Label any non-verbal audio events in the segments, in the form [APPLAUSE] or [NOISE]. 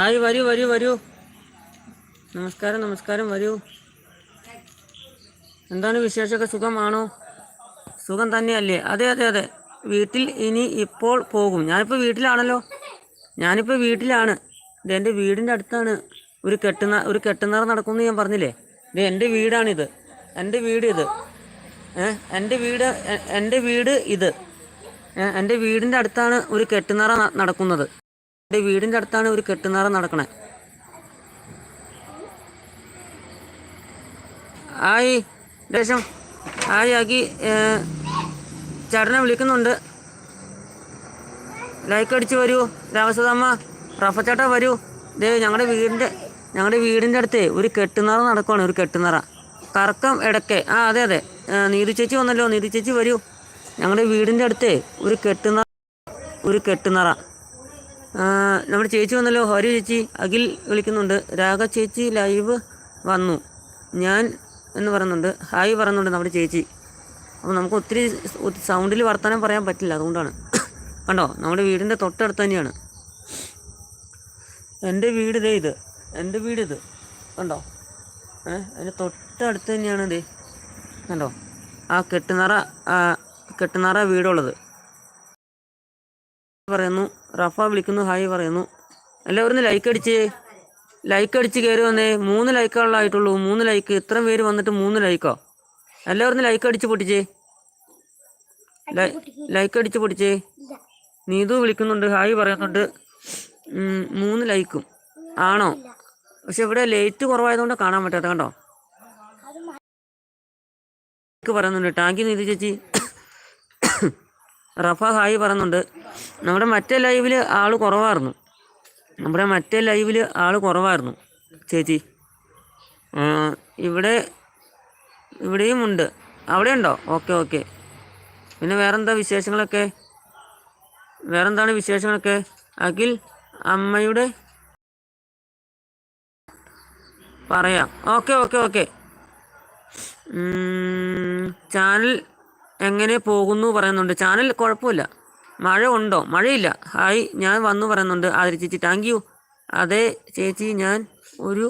Hi വരൂ വരൂ വരൂ. നമസ്കാരം നമസ്കാരം വരൂ. എന്താണ് വിശേഷമൊക്കെ? സുഖമാണോ? സുഖം തന്നെയല്ലേ? അതെ അതെ അതെ. വീട്ടിൽ ഇനി ഇപ്പോൾ പോകും. ഞാനിപ്പോൾ വീട്ടിലാണല്ലോ. ഞാനിപ്പോൾ വീട്ടിലാണ്. ഇത് എന്റെ വീടിന്റെ അടുത്താണ് ഒരു കെട്ടുന്ന ഒരു കെട്ടുന്നറ നടക്കുമെന്ന് ഞാൻ പറഞ്ഞില്ലേ? ഇത് എന്റെ വീടാണിത്. എന്റെ വീട് ഇത് എന്റെ വീട് എന്റെ വീട് ഇത്. എന്റെ വീടിന്റെ അടുത്താണ് ഒരു കെട്ടുന്നറ നടക്കുന്നത്. എന്റെ വീടിന്റെ അടുത്താണ് ഒരു കെട്ടുനാറ നടക്കണേ. ആയി ദേശം. ആയി ആക്കി ചേട്ടനെ വിളിക്കുന്നുണ്ട്. ലൈക്ക് അടിച്ച് വരൂ. രാമസദാമ്മ റഫച്ചേട്ട വരൂ. ദേ ഞങ്ങളുടെ വീടിന്റെ ഞങ്ങളുടെ വീടിന്റെ അടുത്തേ ഒരു കെട്ടുന്നറ നടക്കുവാണ് ഒരു കെട്ടുന്നറ കറക്കം ഇടയ്ക്ക് ആ അതെ അതെ. നീതി ചേച്ചി വന്നല്ലോ. നീതി ചേച്ചി വരൂ. ഞങ്ങളുടെ വീടിന്റെ അടുത്തേ ഒരു കെട്ടുന്നറ ഒരു കെട്ടുന്നറ ആ, നമ്മുടെ ചേച്ചി വന്നല്ലോ. ഹരി ചേച്ചി അഖിൽ വിളിക്കുന്നുണ്ട്. രാഘ ചേച്ചി ലൈവ് വന്നു. ഞാൻ എന്ന് പറയുന്നുണ്ട്. ഹായ് പറയുന്നുണ്ട് നമ്മുടെ ചേച്ചി. അപ്പോൾ നമുക്ക് ഒത്തിരി സൗണ്ടിൽ വർത്തമാനം പറയാൻ പറ്റില്ല. അതുകൊണ്ടാണ്. [COUGHS] കണ്ടോ? നമ്മുടെ വീടിന്റെ തൊട്ടടുത്ത് തന്നെയാണ്. എന്റെ വീട് ഇതേ ഇത്. എന്റെ വീട് ഇത്. കണ്ടോ? ഏഹ് അതിന്റെ തൊട്ടടുത്ത് തന്നെയാണ് ഇത്. കണ്ടോ? ആ കെട്ടുനാറ കെട്ടുനറ വീടുള്ളത്. പറയുന്നു റഫ വിളിക്കുന്നു ഹായ് പറയുന്നു. എല്ലാവരും ഒന്ന് ലൈക്ക് അടിച്ച് ലൈക്ക് അടിച്ച് കയറി വന്നേ. മൂന്ന് ലൈക്കുകളായിട്ടുള്ളൂ മൂന്ന് ലൈക്ക് ഇത്രയും പേര് വന്നിട്ട് മൂന്ന് ലൈക്കോ എല്ലാവരും ഒന്ന് ലൈക്ക് അടിച്ച് പൊട്ടിച്ചേ? ലൈക്ക് അടിച്ച് പൊട്ടിച്ച്? നീതു വിളിക്കുന്നുണ്ട് ഹായ് പറയുന്നുണ്ട്. മൂന്ന് ലൈക്കും ആണോ? പക്ഷെ ഇവിടെ ലൈറ്റ് കുറവായതുകൊണ്ട് കാണാൻ പറ്റാത്ത കണ്ടോ? പറയുന്നുണ്ട്. ടാങ്കി നീതു ചേച്ചി. റഫ ഹായ് പറയുന്നുണ്ട്. നമ്മുടെ മറ്റേ ലൈവിൽ ആൾ കുറവായിരുന്നു. നമ്മുടെ മറ്റേ ലൈവിൽ ആൾ കുറവായിരുന്നു. ചേച്ചി. ഇവിടെ ഇവിടെയും ഉണ്ട്. അവിടെ ഉണ്ടോ ഓക്കെ ഓക്കെ. പിന്നെ വേറെന്താ വിശേഷങ്ങളൊക്കെ? വേറെന്താണ് വിശേഷങ്ങളൊക്കെ? അഖിൽ അമ്മയുടെ പറയാം. Okay okay okay. ചാനൽ എങ്ങനെ പോകുന്നു പറയുന്നുണ്ട്. ചാനൽ കുഴപ്പമില്ല. മഴ ഉണ്ടോ? മഴയില്ല. ഹായ് ഞാൻ വന്നു പറയുന്നുണ്ട്. ആതിരി ചേച്ചി താങ്ക് യു അതെ ചേച്ചി ഞാൻ ഒരു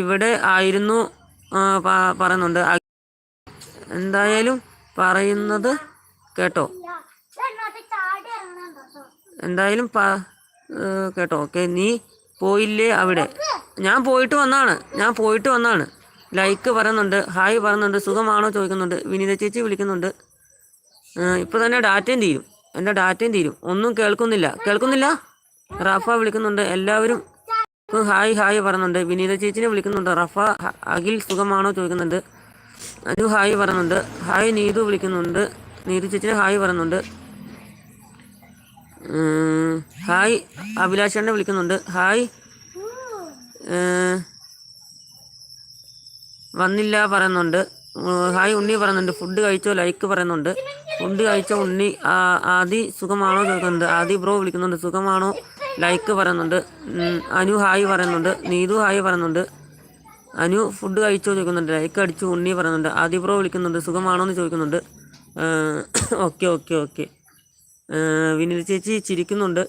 ഇവിടെ ആയിരുന്നു പറയുന്നുണ്ട്. എന്തായാലും പറയുന്നത് കേട്ടോ. എന്തായാലും കേട്ടോ. ഓക്കെ നീ പോയില്ലേ അവിടെ? ഞാൻ പോയിട്ട് വന്നാണ്. ഞാൻ പോയിട്ട് വന്നാണ്. ലൈക്ക് പറയുന്നുണ്ട് ഹായ് പറയുന്നുണ്ട് സുഖമാണോ ചോദിക്കുന്നുണ്ട് വിനീത ചേച്ചി വിളിക്കുന്നുണ്ട്. ഇപ്പോൾ തന്നെ ഡാറ്റയും തീരും. എന്റെ ഡാറ്റയും തീരും. ഒന്നും കേൾക്കുന്നില്ല. കേൾക്കുന്നില്ല? റഫ വിളിക്കുന്നുണ്ട് എല്ലാവരും ഹായ് ഹായ് പറയുന്നുണ്ട്. വിനീത ചേച്ചിനെ വിളിക്കുന്നുണ്ട് റഫ അഖിൽ സുഖമാണോ ചോദിക്കുന്നുണ്ട്. അനു ഹായ് പറയുന്നുണ്ട് ഹായ് നീതു വിളിക്കുന്നുണ്ട്. നീതു ചേച്ചിനെ ഹായ് പറയുന്നുണ്ട്. ഹായ് അഭിലാഷേണ്ണെ വിളിക്കുന്നുണ്ട്. ഹായ് വന്നില്ല പറയുന്നുണ്ട്. ഹായ് ഉണ്ണി പറയുന്നുണ്ട്. ഫുഡ് കഴിച്ചോ? ലൈക്ക് പറയുന്നുണ്ട്. ഫുഡ് കഴിച്ചോ ഉണ്ണി ആദി സുഖമാണോ ചോദിക്കുന്നുണ്ട്. ആദി ബ്രോ വിളിക്കുന്നുണ്ട്. സുഖമാണോ? ലൈക്ക് പറയുന്നുണ്ട്. അനു ഹായ് പറയുന്നുണ്ട്. നീതു ഹായ് പറയുന്നുണ്ട്. അനു ഫുഡ് കഴിച്ചോ? ചോദിക്കുന്നുണ്ട്. ലൈക്ക് അടിച്ചു ഉണ്ണി പറയുന്നുണ്ട്. ആദി ബ്രോ വിളിക്കുന്നുണ്ട്. സുഖമാണോ എന്ന് ചോദിക്കുന്നുണ്ട് ഓക്കെ ഓക്കെ ഓക്കെ. വിനീത് ചേച്ചി ചിരിക്കുന്നുണ്ട്.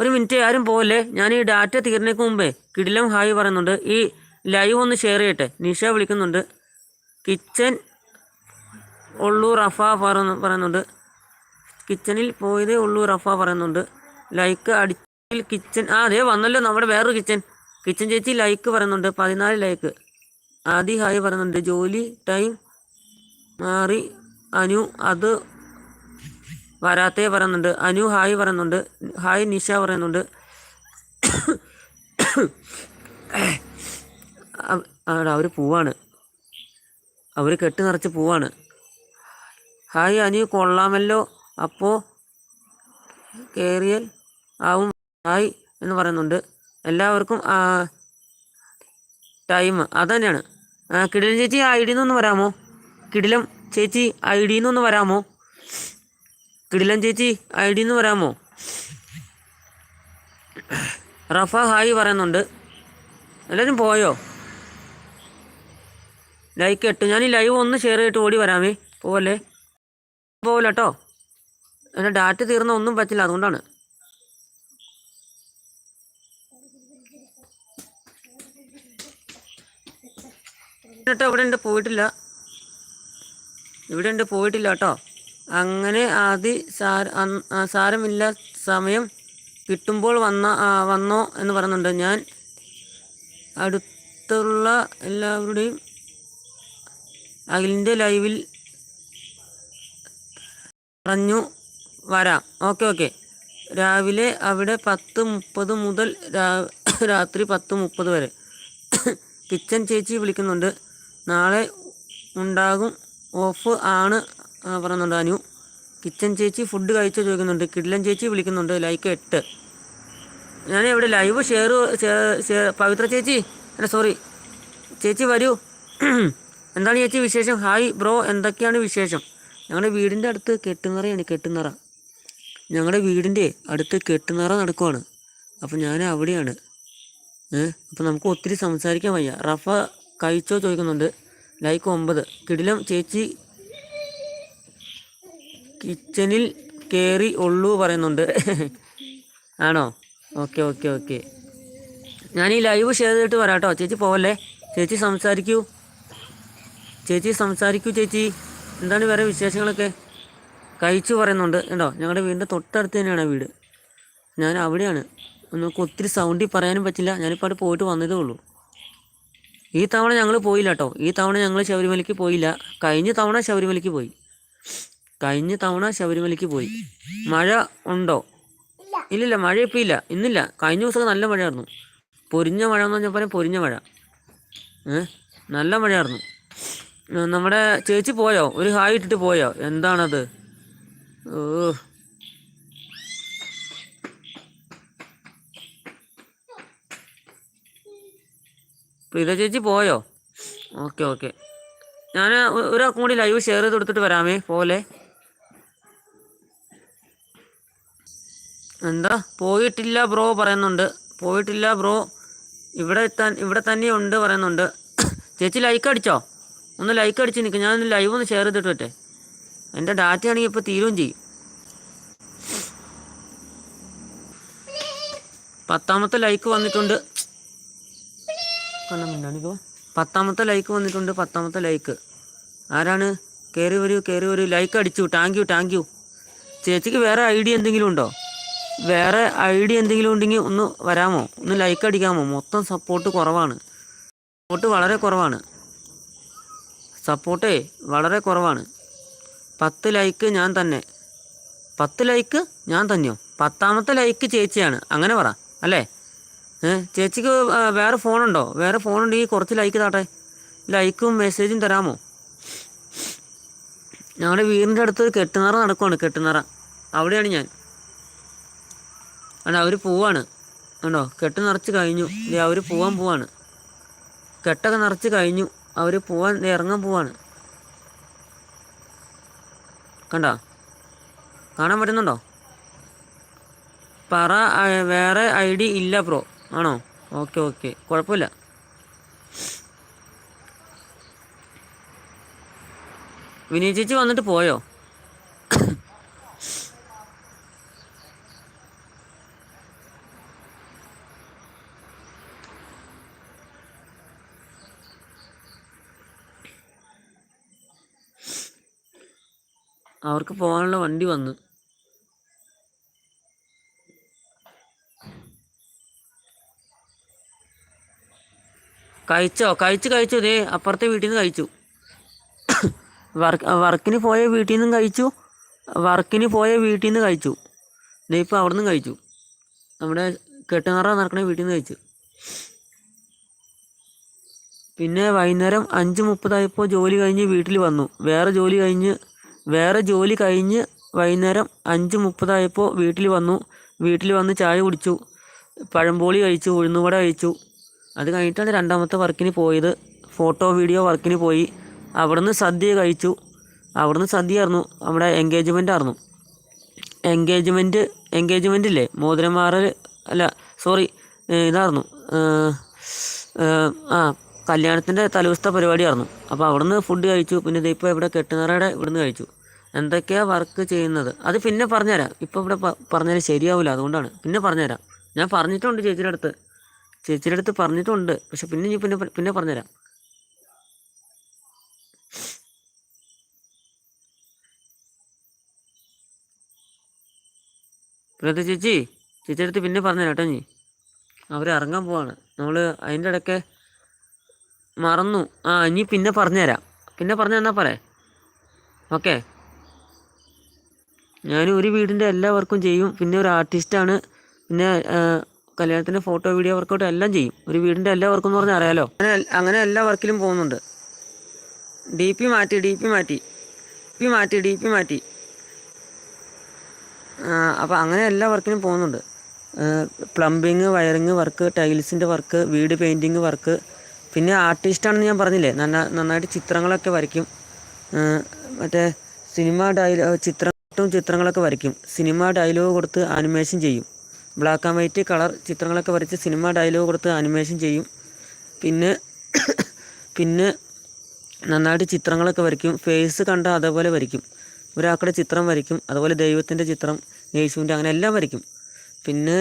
ഒരു മിനിറ്റ് ആരും പോകല്ലേ ഞാൻ ഈ ഡാറ്റ തീർന്നേക്ക് മുമ്പേ കിടിലം ഹായ് പറയുന്നുണ്ട്. ഈ ലൈവ് ഒന്ന് ഷെയർ ചെയ്യട്ടെ? നിഷ വിളിക്കുന്നുണ്ട്. കിച്ചൻ ഉള്ളൂ റഫ പറയുന്നു പറയുന്നുണ്ട്. കിച്ചണിൽ പോയതേ ഉള്ളൂ റഫ പറയുന്നുണ്ട്. ലൈക്ക് അടിച്ചിൽ കിച്ചൻ. ആ അതെ വന്നല്ലോ നമ്മുടെ വേറൊരു കിച്ചൻ. കിച്ചൻ ചേച്ചി ലൈക്ക് പറയുന്നുണ്ട്. പതിനാല് ലൈക്ക് ആദി ഹായ് പറയുന്നുണ്ട്. ജോലി ടൈം മാറി. അനു അത് വരാത്തേ പറയുന്നുണ്ട്. അനു ഹായ് പറയുന്നുണ്ട്. ഹായ് നിഷ പറയുന്നുണ്ട്. അവർ പൂവാണ്. അവർ കെട്ടി നിറച്ച് പൂവാണ്. ഹായ് അനു കൊള്ളാമല്ലോ. അപ്പോൾ കേറിയൽ ആവും. ഹായ് എന്ന് പറയുന്നുണ്ട്. എല്ലാവർക്കും ടൈം. അത് തന്നെയാണ് ആ, കിടിലൻ ചേച്ചി ഐ ഡിന്ന് ഒന്ന് വരാമോ? കിടിലം ചേച്ചി ഐ ഡിന്ന് ഒന്ന് വരാമോ? കിടിലൻ ചേച്ചി ഐ ഡി എന്ന് പറയാമോ? റഫ ഹായ് പറയുന്നുണ്ട്. എല്ലാവരും പോയോ? ലൈക്ക് ഇട്ടു. ഞാൻ ഈ ലൈവ് ഒന്ന് ഷെയർ ചെയ്തിട്ട് ഓടി വരാമേ. പോവല്ലേ? പോവില്ല കേട്ടോ എന്റെ ഡാറ്റ തീർന്ന ഒന്നും പറ്റില്ല അതുകൊണ്ടാണ്. കേട്ടോ ഇവിടെ ഉണ്ട് പോയിട്ടില്ല. ഇവിടെ ഉണ്ട് പോയിട്ടില്ല കേട്ടോ. അങ്ങനെ ആദ്യ സാര സാരമില്ല സമയം കിട്ടുമ്പോൾ വന്ന വന്നോ എന്ന് പറയുന്നുണ്ട്. ഞാൻ അടുത്തുള്ള എല്ലാവരുടെയും അഖിലിന്റെ ലൈവിൽ പറഞ്ഞു വരാം. Okay okay. രാവിലെ അവിടെ പത്ത് മുപ്പത് മുതൽ [COUGHS] രാത്രി പത്ത് മുപ്പത് വരെ. [COUGHS] കിച്ചൻ ചേച്ചി വിളിക്കുന്നുണ്ട്. നാളെ ഉണ്ടാകും. ഓഫ് ആണ്. പറയുന്നുണ്ട് അനു. കിച്ചൻ ചേച്ചി ഫുഡ് കഴിച്ചോ ചോദിക്കുന്നുണ്ട്. കിഡ്ലൻ ചേച്ചി വിളിക്കുന്നുണ്ട്. ലൈക്ക് എട്ട്. ഞാൻ ഇവിടെ ലൈവ് ഷെയർ പവിത്ര ചേച്ചി. അല്ല സോറി ചേച്ചി വരൂ. എന്താണ് ചേച്ചി വിശേഷം? ഹായ് ബ്രോ എന്തൊക്കെയാണ് വിശേഷം? ഞങ്ങളുടെ വീടിന്റെ അടുത്ത് കെട്ടുനിറയാണ് കെട്ടുനിറ. ഞങ്ങളുടെ വീടിന്റെ അടുത്ത് കെട്ടുനിറ നടക്കുവാണ്. അപ്പോൾ ഞാൻ അവിടെയാണ്. ഏഹ് അപ്പോൾ നമുക്ക് ഒത്തിരി സംസാരിക്കാൻ വയ്യ. റഫ കഴിച്ചോ ചോദിക്കുന്നുണ്ട്. ലൈക്ക് ഒമ്പത്. കിടിലം ചേച്ചി കിച്ചണിൽ കയറി ഉള്ളൂ പറയുന്നുണ്ട്. ആണോ? Okay okay okay. ഞാൻ ഈ ലൈവ് ഷെയർ ചെയ്തിട്ട് വരാം കേട്ടോ ചേച്ചി പോവല്ലേ? ചേച്ചി സംസാരിക്കൂ. ചേച്ചി സംസാരിക്കൂ ചേച്ചി. എന്താണ് വേറെ വിശേഷങ്ങളൊക്കെ? കഴിച്ചു പറയുന്നുണ്ട്. കേട്ടോ ഞങ്ങളുടെ വീടിന്റെ തൊട്ടടുത്ത് തന്നെയാണ് വീട്. ഞാൻ അവിടെയാണ്. നമുക്ക് ഒത്തിരി സൗണ്ടിൽ പറയാനും പറ്റില്ല. ഞാനിപ്പോൾ അവിടെ പോയിട്ട് വന്നതേ ഉള്ളൂ. ഈ തവണ ഞങ്ങൾ പോയില്ല കേട്ടോ. ഈ തവണ ഞങ്ങൾ ശബരിമലയ്ക്ക് പോയില്ല. കഴിഞ്ഞ തവണ ശബരിമലയ്ക്ക് പോയി. കഴിഞ്ഞ തവണ ശബരിമലയ്ക്ക് പോയി. മഴ ഉണ്ടോ? ഇല്ലില്ല മഴ ഇപ്പം ഇല്ല. ഇന്നില്ല. കഴിഞ്ഞ ദിവസമൊക്കെ നല്ല മഴയായിരുന്നു. പൊരിഞ്ഞ മഴ എന്ന് പറഞ്ഞാൽ പറയാം പൊരിഞ്ഞ മഴ. നല്ല മഴയായിരുന്നു. നമ്മുടെ ചേച്ചി പോയോ? ഒരു ഹായ് ഇട്ടിട്ട് പോയോ? എന്താണത്? ഓ. പ്രീത ചേച്ചി പോയോ? Okay okay. ഞാൻ ഒരാൾക്കും കൂടി ലൈവ് ഷെയർ ചെയ്ത് കൊടുത്തിട്ട് വരാമേ പോലെ. എന്താ? പോയിട്ടില്ല ബ്രോ പറയുന്നുണ്ട്. പോയിട്ടില്ല ബ്രോ. ഇവിടെ ഇവിടെ തന്നെ ഉണ്ട് പറയുന്നുണ്ട്. ചേച്ചി ലൈക്ക് അടിച്ചോ? ഒന്ന് ലൈക്ക് അടിച്ച് നിൽക്കും ഞാനൊന്ന് ലൈവ് ഒന്ന് ഷെയർ ചെയ്തിട്ട് പറ്റേ എന്റെ ഡാറ്റ ആണെങ്കിൽ ഇപ്പോൾ തീരുകയും ചെയ്യും. പത്താമത്തെ ലൈക്ക് വന്നിട്ടുണ്ട്. പത്താമത്തെ ലൈക്ക് വന്നിട്ടുണ്ട്. പത്താമത്തെ ലൈക്ക് ആരാണ്? കയറി വരൂ കയറി വരൂ. ലൈക്ക് അടിച്ചു. താങ്ക് യു താങ്ക് യു ചേച്ചിക്ക് വേറെ ഐ ഡി എന്തെങ്കിലും ഉണ്ടോ? വേറെ ഐഡിയ എന്തെങ്കിലും ഉണ്ടെങ്കിൽ ഒന്ന് വരാമോ? ഒന്ന് ലൈക്ക് അടിക്കാമോ? മൊത്തം സപ്പോർട്ട് കുറവാണ്. സപ്പോർട്ട് വളരെ കുറവാണ്. സപ്പോർട്ടേ വളരെ കുറവാണ്. പത്ത് ലൈക്ക് ഞാൻ തന്നെ. പത്ത് ലൈക്ക് ഞാൻ തന്നെയോ? പത്താമത്തെ ലൈക്ക് ചേച്ചിയാണ്. അങ്ങനെ പറ അല്ലേ? ചേച്ചിക്ക് വേറെ ഫോണുണ്ടോ വേറെ ഫോണുണ്ടെങ്കിൽ കുറച്ച് ലൈക്ക് താട്ടെ. ലൈക്കും മെസ്സേജും തരാമോ? ഞങ്ങളുടെ വീടിന്റെ അടുത്തൊരു കെട്ടുനിറ നടക്കുവാണ് കെട്ടുനിറ. അവിടെയാണ് ഞാൻ. അല്ല അവർ പോവാണ്. കണ്ടോ കെട്ട് നിറച്ച് കഴിഞ്ഞു. ദേ അവർ പോവാൻ പോവാണ്. കെട്ടൊക്കെ നിറച്ച് കഴിഞ്ഞു. അവർ പോവാൻ ഇറങ്ങാൻ പോവാണ്. കണ്ടോ? കാണാൻ പറ്റുന്നുണ്ടോ? പറ വേറെ ഐ ഡി ഇല്ല ബ്രോ. ആണോ? Okay okay. കുഴപ്പമില്ല. വിനീ ചേച്ചി വന്നിട്ട് പോയോ? അവർക്ക് പോകാനുള്ള വണ്ടി വന്നു. കഴിച്ചോ? കഴിച്ചു കഴിച്ചു ദേ അപ്പുറത്തെ വീട്ടിൽ നിന്ന് കഴിച്ചു. വർക്ക് വർക്കിന് പോയ വീട്ടിൽ നിന്നും കഴിച്ചു. വർക്കിന് പോയ വീട്ടിൽ നിന്ന് കഴിച്ചു. ദേ ഇപ്പോൾ അവിടെ നിന്നും കഴിച്ചു. നമ്മുടെ കെട്ടുനാറ നടക്കണ വീട്ടിൽ നിന്ന് കഴിച്ചു. പിന്നെ വൈകുന്നേരം അഞ്ച് മുപ്പതായപ്പോൾ ജോലി കഴിഞ്ഞ് വീട്ടിൽ വന്നു. വേറെ ജോലി കഴിഞ്ഞ് വേറെ ജോലി കഴിഞ്ഞ് വൈകുന്നേരം അഞ്ച് മുപ്പതായപ്പോൾ വീട്ടിൽ വന്നു. വീട്ടിൽ വന്ന് ചായ കുടിച്ചു. പഴംപോളി കഴിച്ചു ഉഴുന്നുവട കഴിച്ചു. അത് കഴിഞ്ഞിട്ടാണ് രണ്ടാമത്തെ വർക്കിന് പോയത്. ഫോട്ടോ വീഡിയോ വർക്കിന് പോയി. അവിടുന്ന് സദ്യ കഴിച്ചു. അവിടുന്ന് സദ്യ ആയിരുന്നു. നമ്മുടെ എൻഗേജ്മെന്റ് ആയിരുന്നു. എൻഗേജ്മെന്റ് എൻഗേജ്മെന്റ് ഇല്ലേ? മോതിരമാറൽ അല്ല സോറി ഇതായിരുന്നു. ആ കല്യാണത്തിന്റെ തലേദിവസത്തെ പരിപാടിയായിരുന്നു. അപ്പോൾ അവിടുന്ന് ഫുഡ് കഴിച്ചു. പിന്നെ ഇതിപ്പോൾ ഇവിടെ കെട്ടുനിറയുടെ ഇവിടുന്ന് കഴിച്ചു. എന്തൊക്കെയാണ് വർക്ക് ചെയ്യുന്നത്? അത് പിന്നെ പറഞ്ഞുതരാം. ഇപ്പോൾ ഇവിടെ പറഞ്ഞാൽ ശരിയാവില്ല അതുകൊണ്ടാണ്. പിന്നെ പറഞ്ഞുതരാം. ഞാൻ പറഞ്ഞിട്ടുണ്ട് ചേച്ചിയുടെ അടുത്ത്. ചേച്ചിയുടെ അടുത്ത് പറഞ്ഞിട്ടുണ്ട്. പക്ഷെ പിന്നെ ഇനി പിന്നെ പിന്നെ പറഞ്ഞുതരാം. പ്രിയത ചേച്ചി ചേച്ചിയുടെ അടുത്ത് പിന്നെ പറഞ്ഞുതരാം കേട്ടോ നീ അവർ ഇറങ്ങാൻ പോവാണ്. നമ്മൾ അതിന്റെ ഇടയ്ക്ക് മറന്നു. ആ ഇനി പിന്നെ പറഞ്ഞുതരാം. പിന്നെ പറഞ്ഞു തന്നാൽ പോരെ? ഓക്കെ. ഞാൻ ഒരു വീടിന്റെ എല്ലാ വർക്കും ചെയ്യും. പിന്നെ ഒരു ആർട്ടിസ്റ്റാണ്. പിന്നെ കല്യാണത്തിന്റെ ഫോട്ടോ വീഡിയോ വർക്കൗട്ട് എല്ലാം ചെയ്യും. ഒരു വീടിന്റെ എല്ലാ വർക്കും എന്ന് പറഞ്ഞാൽ അറിയാലോ? അങ്ങനെ അങ്ങനെ എല്ലാ വർക്കിലും പോകുന്നുണ്ട്. ഡി പി മാറ്റി ഡി പി മാറ്റി. പി മാറ്റി ഡി പി മാറ്റി അപ്പോൾ അങ്ങനെ എല്ലാ വർക്കിനും പോകുന്നുണ്ട്. പ്ലംബിങ് വയറിങ് വർക്ക് ടൈൽസിന്റെ വർക്ക് വീട് പെയിന്റിങ് വർക്ക് പിന്നെ ആർട്ടിസ്റ്റാണെന്ന് ഞാൻ പറഞ്ഞില്ലേ? നന്ന നന്നായിട്ട് ചിത്രങ്ങളൊക്കെ വരയ്ക്കും. മറ്റേ സിനിമ ഡയലോ ചിത്രം ചിത്രങ്ങളൊക്കെ വരയ്ക്കും. സിനിമ ഡയലോഗ് കൊടുത്ത് ആനിമേഷൻ ചെയ്യും. ബ്ലാക്ക് ആൻഡ് വൈറ്റ് കളർ ചിത്രങ്ങളൊക്കെ വരച്ച് സിനിമ ഡയലോഗ് കൊടുത്ത് ആനിമേഷൻ ചെയ്യും. പിന്നെ പിന്നെ നന്നായിട്ട് ചിത്രങ്ങളൊക്കെ വരയ്ക്കും. ഫേസ് കണ്ട അതേപോലെ വരയ്ക്കും. ഒരാൾക്കുടെ ചിത്രം വരയ്ക്കും. അതുപോലെ ദൈവത്തിന്റെ ചിത്രം യേശുവിന്റെ അങ്ങനെ എല്ലാം വരയ്ക്കും. പിന്നെ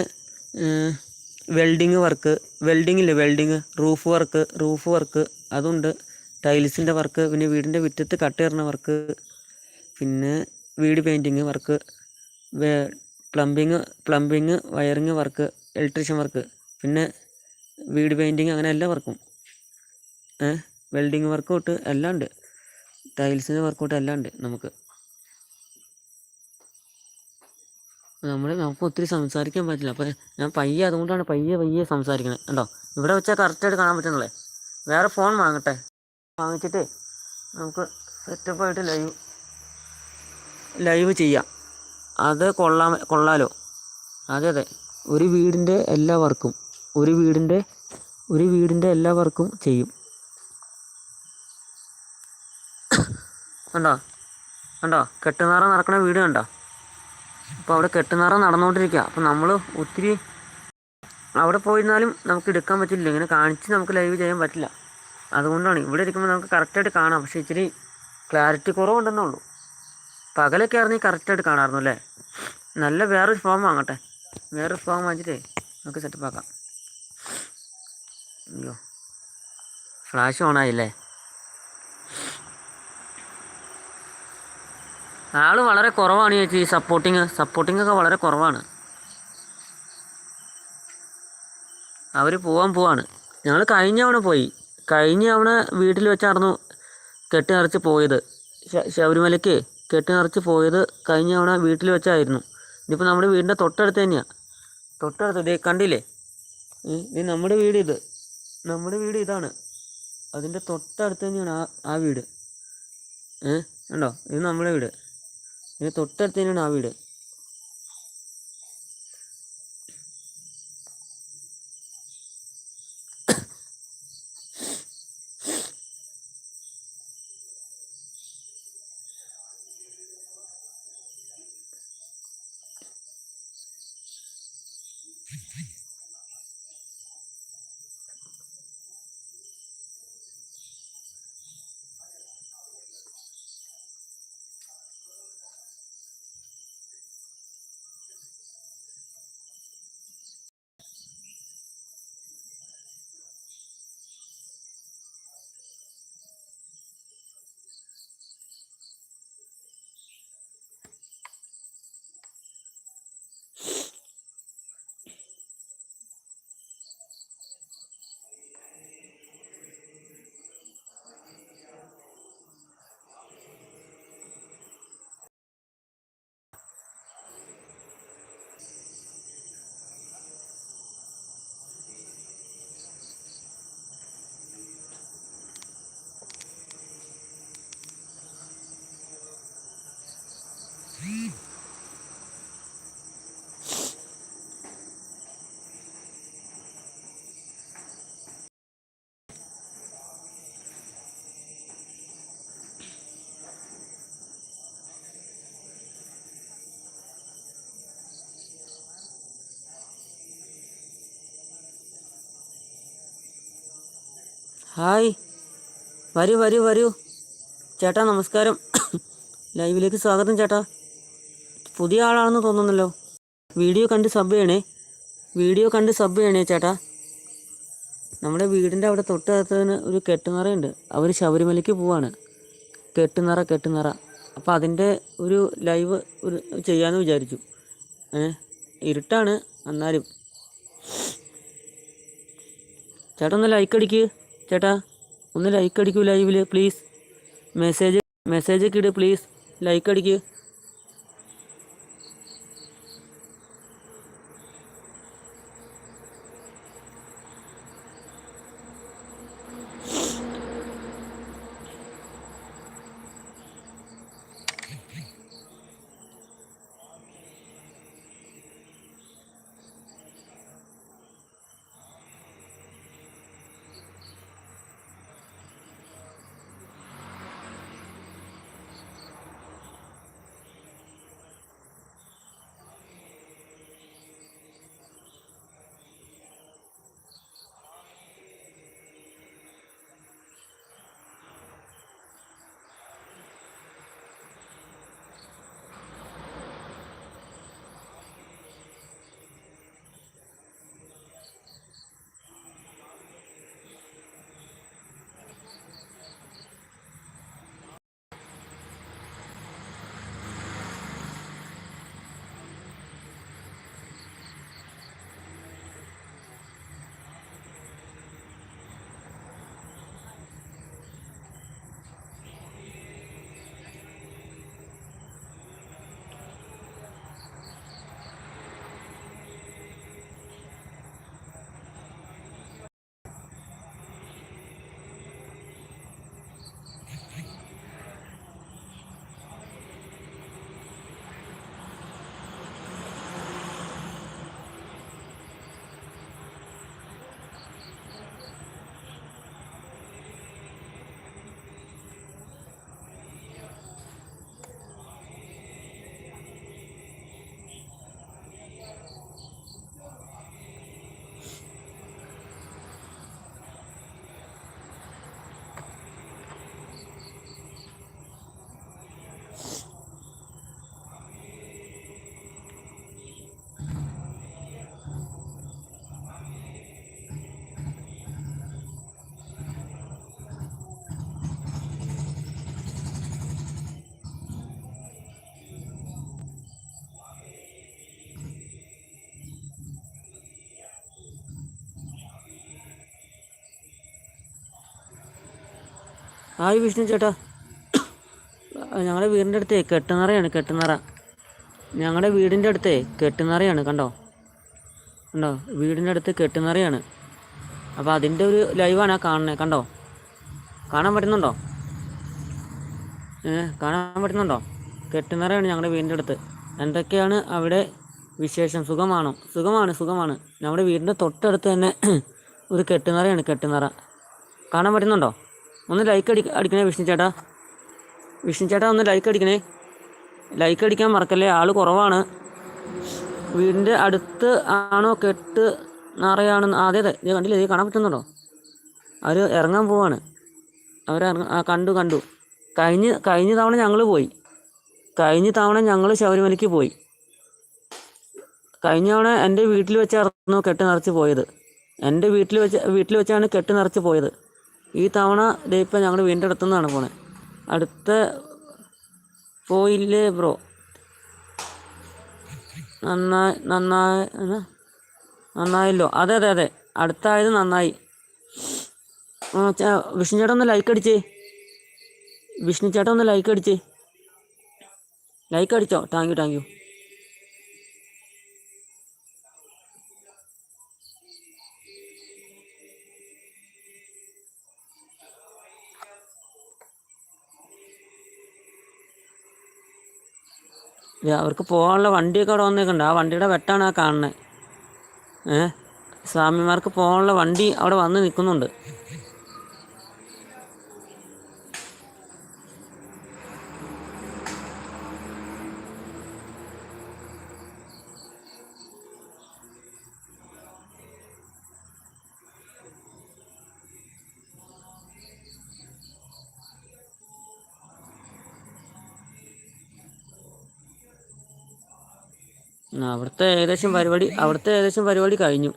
വെൽഡിങ് വർക്ക് വെൽഡിംഗ് ഇല്ലേ welding roof work roof work അതുണ്ട്. ടൈൽസിന്റെ വർക്ക് പിന്നെ വീടിന്റെ മുറ്റത്ത് കട്ടേറുന്ന വർക്ക് പിന്നെ വീട് painting work plumbing plumbing wiring work electrician work പിന്നെ വീട് പെയിന്റിങ് അങ്ങനെ എല്ലാ വർക്കും വെൽഡിങ് വർക്ക് തൊട്ട് എല്ലാം ഉണ്ട്. ടൈൽസിന്റെ വർക്ക് തൊട്ട് എല്ലാം ഉണ്ട് നമുക്ക്. നമ്മൾ നമുക്ക് ഒത്തിരി സംസാരിക്കാൻ പറ്റില്ല. അപ്പോൾ ഞാൻ പയ്യെ അതുകൊണ്ടാണ് പയ്യെ പയ്യെ സംസാരിക്കുന്നത് കേട്ടോ ഇവിടെ വെച്ചാൽ കറക്റ്റായിട്ട് കാണാൻ പറ്റണല്ലേ വേറെ ഫോൺ വാങ്ങട്ടെ. വാങ്ങിച്ചിട്ട് നമുക്ക് സെറ്റപ്പായിട്ട് ലൈവ് ലൈവ് ചെയ്യാം. അത് കൊള്ളാം കൊള്ളാലോ. അതെ അതെ. ഒരു വീടിന്റെ എല്ലാ വർക്കും ഒരു വീടിന്റെ ഒരു വീടിന്റെ എല്ലാ വർക്കും ചെയ്യും. കണ്ടോ? കണ്ടോ? കെട്ടുനാറ നടക്കണ വീട് കണ്ടോ? അപ്പോൾ അവിടെ കെട്ടുനാറ നടന്നുകൊണ്ടിരിക്കുക അപ്പോൾ നമ്മൾ ഒത്തിരി അവിടെ പോയിരുന്നാലും നമുക്ക് എടുക്കാൻ പറ്റില്ല. ഇങ്ങനെ കാണിച്ച് നമുക്ക് ലൈവ് ചെയ്യാൻ പറ്റില്ല. അതുകൊണ്ടാണ് ഇവിടെ ഇരിക്കുമ്പോൾ നമുക്ക് കറക്റ്റായിട്ട് കാണാം. പക്ഷേ ഇച്ചിരി ക്ലാരിറ്റി കുറവുണ്ടെന്നേ ഉള്ളൂ. പകലൊക്കെ ആയിരുന്നെങ്കിൽ കറക്റ്റായിട്ട് കാണാമായിരുന്നു അല്ലേ? നല്ല വേറൊരു ഫോം വാങ്ങട്ടെ. വേറൊരു ഫോം വാങ്ങിച്ചിട്ടേ നമുക്ക് സെറ്റപ്പ് ആക്കാം. അയ്യോ. ഫ്ലാഷ് ഓണായില്ലേ ആൾ വളരെ കുറവാണ് ചേച്ചി. സപ്പോർട്ടിങ് സപ്പോർട്ടിംഗ് ഒക്കെ വളരെ കുറവാണ്. അവർ പോവാൻ പോവാണ്. ഞങ്ങൾ കഴിഞ്ഞ പോയി. കഴിഞ്ഞ വീട്ടിൽ വെച്ചായിരുന്നു കെട്ടി നിറച്ച് പോയത്. ശബരിമലയ്ക്ക് കെട്ടി നിറച്ച് പോയത് കഴിഞ്ഞ വീട്ടിൽ വെച്ചായിരുന്നു. ഇതിപ്പോൾ നമ്മുടെ വീടിന്റെ തൊട്ടടുത്ത് തന്നെയാണ് തൊട്ടടുത്ത് ഇതേ കണ്ടില്ലേ? ഇത് നമ്മുടെ വീട് ഇത്. നമ്മുടെ വീട് ഇതാണ്. അതിന്റെ തൊട്ടടുത്ത് തന്നെയാണ് ആ ആ വീട്. ഏ ഉണ്ടോ ഇത് നമ്മുടെ വീട്. ഇതിന് തൊട്ടടുത്ത് തന്നെയാണ് ആ വീട്. ഹായ്. വരൂ വരൂ വരൂ. ചേട്ടാ നമസ്കാരം. ലൈവിലേക്ക് സ്വാഗതം ചേട്ടാ. പുതിയ ആളാണെന്ന് തോന്നുന്നല്ലോ. വീഡിയോ കണ്ട് സബ് ചെയ്യണേ. വീഡിയോ കണ്ട് സബ് ചെയ്യണേ ചേട്ടാ. നമ്മുടെ വീടിന്റെ അവിടെ തൊട്ടടുത്തതിന് ഒരു കെട്ടുനിറയുണ്ട്. അവർ ശബരിമലയ്ക്ക് പോവാണ്. കെട്ടുനിറ കെട്ടുനിറ. അപ്പോൾ അതിന്റെ ഒരു ലൈവ് ഒരു ചെയ്യാമെന്ന് വിചാരിച്ചു. ഇരുട്ടാണ് എന്നാലും. ചേട്ടൻ ഒന്ന് ലൈക്ക് അടിക്ക്. ചേട്ടാ ഒന്ന് ലൈക്ക് അടിക്കൂ ലൈവിൽ പ്ലീസ് മെസ്സേജ് മെസ്സേജ് ഒക്കെ ഇട് പ്ലീസ് ലൈക്ക് അടിക്ക്. ഹായ് വിഷ്ണു ചേട്ടാ. ഞങ്ങളുടെ വീടിന്റെ അടുത്തേ കെട്ടുനിറയാണ് കെട്ടുനിറ. ഞങ്ങളുടെ വീടിന്റെ അടുത്തേ കെട്ടുനിറയാണ് കണ്ടോ? കണ്ടോ? വീടിന്റെ അടുത്ത് കെട്ടുനിറയാണ്. അപ്പോൾ അതിന്റെ ഒരു ലൈവാണ് ആ കാണുന്നത് കണ്ടോ? കാണാൻ പറ്റുന്നുണ്ടോ? ഏ കാണാൻ പറ്റുന്നുണ്ടോ? കെട്ടുനിറയാണ് ഞങ്ങളുടെ വീടിന്റെ അടുത്ത്. എന്തൊക്കെയാണ് അവിടെ വിശേഷം? സുഖമാണോ? സുഖമാണ് സുഖമാണ്. നമ്മുടെ വീടിന്റെ തൊട്ടടുത്ത് തന്നെ ഒരു കെട്ടുനിറയാണ് കെട്ടുനിറ. കാണാൻ പറ്റുന്നുണ്ടോ? ഒന്ന് ലൈക്ക് അടി അടിക്കണേ വിഷ്ണു ചേട്ടാ. വിഷ്ണു ചേട്ടാ ഒന്ന് ലൈക്ക് അടിക്കണേ. ലൈക്ക് അടിക്കാൻ മറക്കല്ലേ? ആൾ കുറവാണ്. വീടിന്റെ അടുത്ത് ആണോ കെട്ട് നിറയാണ്? അതെ അതെ. ഇത് കണ്ടില്ലേ? ഇത് കാണാൻ പറ്റുന്നുണ്ടോ? അവർ ഇറങ്ങാൻ പോവാണ്. അവർ കണ്ടു കണ്ടു. കഴിഞ്ഞ് കഴിഞ്ഞ തവണ ഞങ്ങൾ പോയി. കഴിഞ്ഞ തവണ ഞങ്ങൾ ശബരിമലയ്ക്ക് പോയി. കഴിഞ്ഞ തവണ എന്റെ വീട്ടിൽ വെച്ചായിരുന്നു കെട്ട് നിറച്ച് പോയത്. എന്റെ വീട്ടിൽ വെച്ച് വീട്ടിൽ വെച്ചാണ് കെട്ട് നിറച്ച് പോയത്. ഈ തവണ ദേ ഇപ്പം ഞങ്ങൾ വീണ്ടും അടുത്തുനിന്നാണ് പോണേ. അടുത്ത പോയില്ലേ ബ്രോ? നന്നായി നന്നായി? നന്നായല്ലോ. അതെ അതെ അതെ. അടുത്തായത് നന്നായി. വിഷ്ണു ചേട്ടൻ ഒന്ന് ലൈക്ക് അടിച്ചേ. വിഷ്ണു ചേട്ടൻ ഒന്ന് ലൈക്ക് അടിച്ചേ. ലൈക്ക് അടിച്ചോ. താങ്ക് യു താങ്ക് യു അവർക്ക് പോകാനുള്ള വണ്ടിയൊക്കെ അവിടെ വന്നേക്കുണ്ട്. ആ വണ്ടിയുടെ വെട്ടാണ് ആ കാണുന്നത് ഏഹ് സ്വാമിമാർക്ക് പോകാനുള്ള വണ്ടി അവിടെ വന്ന് നിൽക്കുന്നുണ്ട് അവിടുത്തെ ഏകദേശം പരിപാടി അവിടുത്തെ ഏകദേശം പരിപാടി കഴിഞ്ഞു.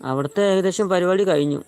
അവിടുത്തെ ഏകദേശം പരിപാടി കഴിഞ്ഞു.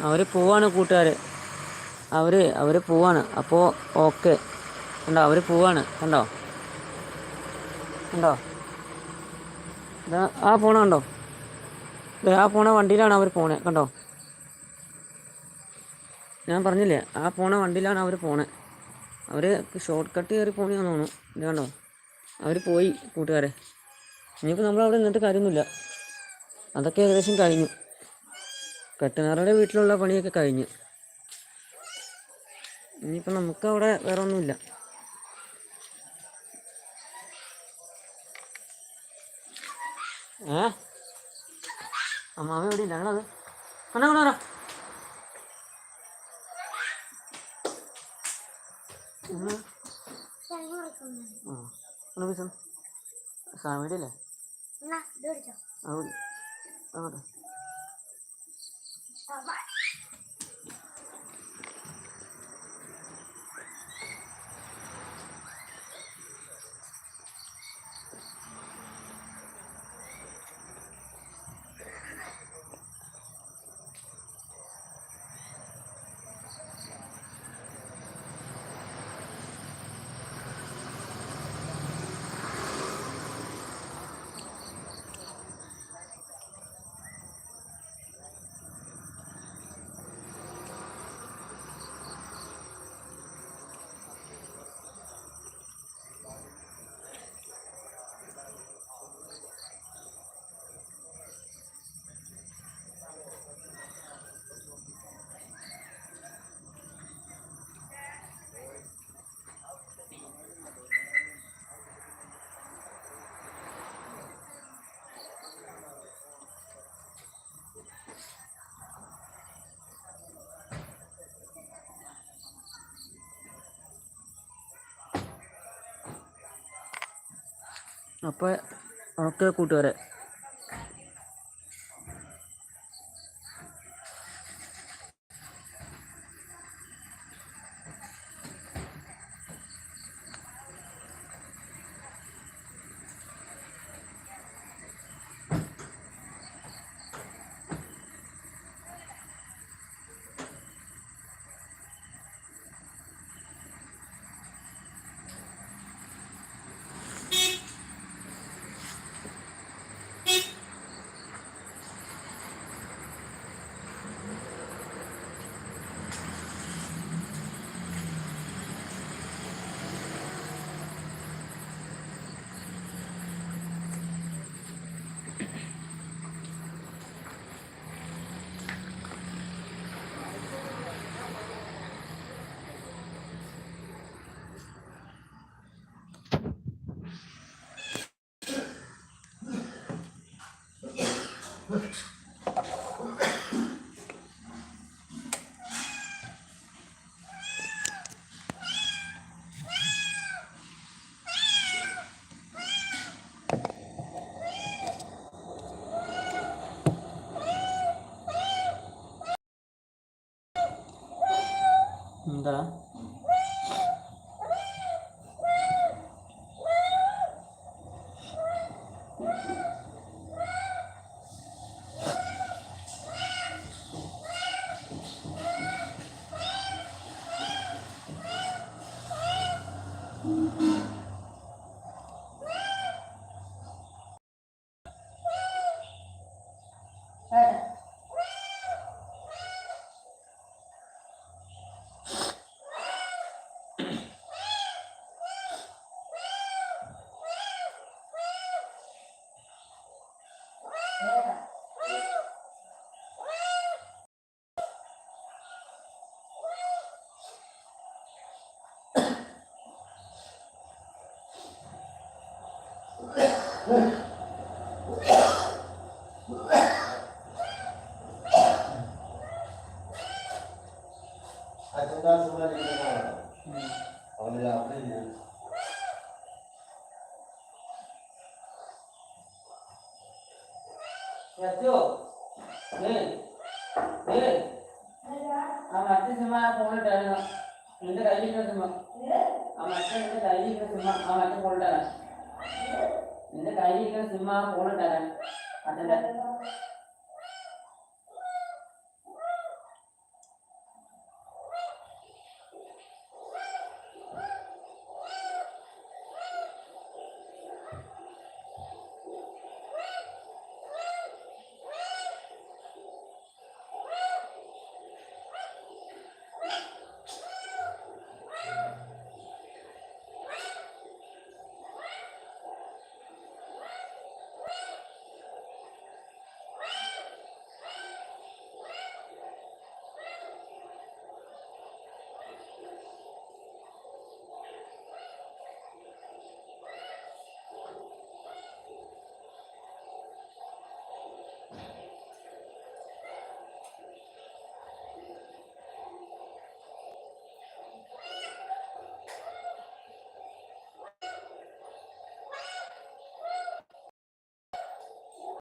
അവർ പോവാണ് കൂട്ടുകാർ അവർ അവർ പോവാണ്. അപ്പോൾ ഓക്കെ. കണ്ടോ? അവർ പോവാണ്. കണ്ടോ? കണ്ടോ? ആ പോണ കണ്ടോ? ആ പോണ വണ്ടിയിലാണ് അവർ പോണേ. കണ്ടോ? ഞാൻ പറഞ്ഞില്ലേ ആ പോണ വണ്ടിയിലാണ് അവർ പോണേ. അവർ ഷോർട്ട് കട്ട് കയറി പോണെന്ന് തോന്നുന്നു. കണ്ടോ? അവർ പോയി കൂട്ടുകാരെ. ഇനിയിപ്പോൾ നമ്മളവിടെ നിന്നിട്ട് കാര്യമൊന്നുമില്ല. അതൊക്കെ ഏകദേശം കഴിഞ്ഞു. കെട്ടുനാറുടെ വീട്ടിലുള്ള പണിയൊക്കെ കഴിഞ്ഞു. ഇനിയിപ്പോൾ നമുക്ക് അവിടെ വേറെ ഒന്നുമില്ല ഏ അമ്മാവ എവിടെ ഇല്ല ഞങ്ങളത് കണ്ടോ കൊണ്ടാ ആ സാമിയുടെ അല്ലേ? ആ Bye. അപ്പോൾ ഓക്കെ കൂട്ടുകാരെ. Perfect. Era. Yeah.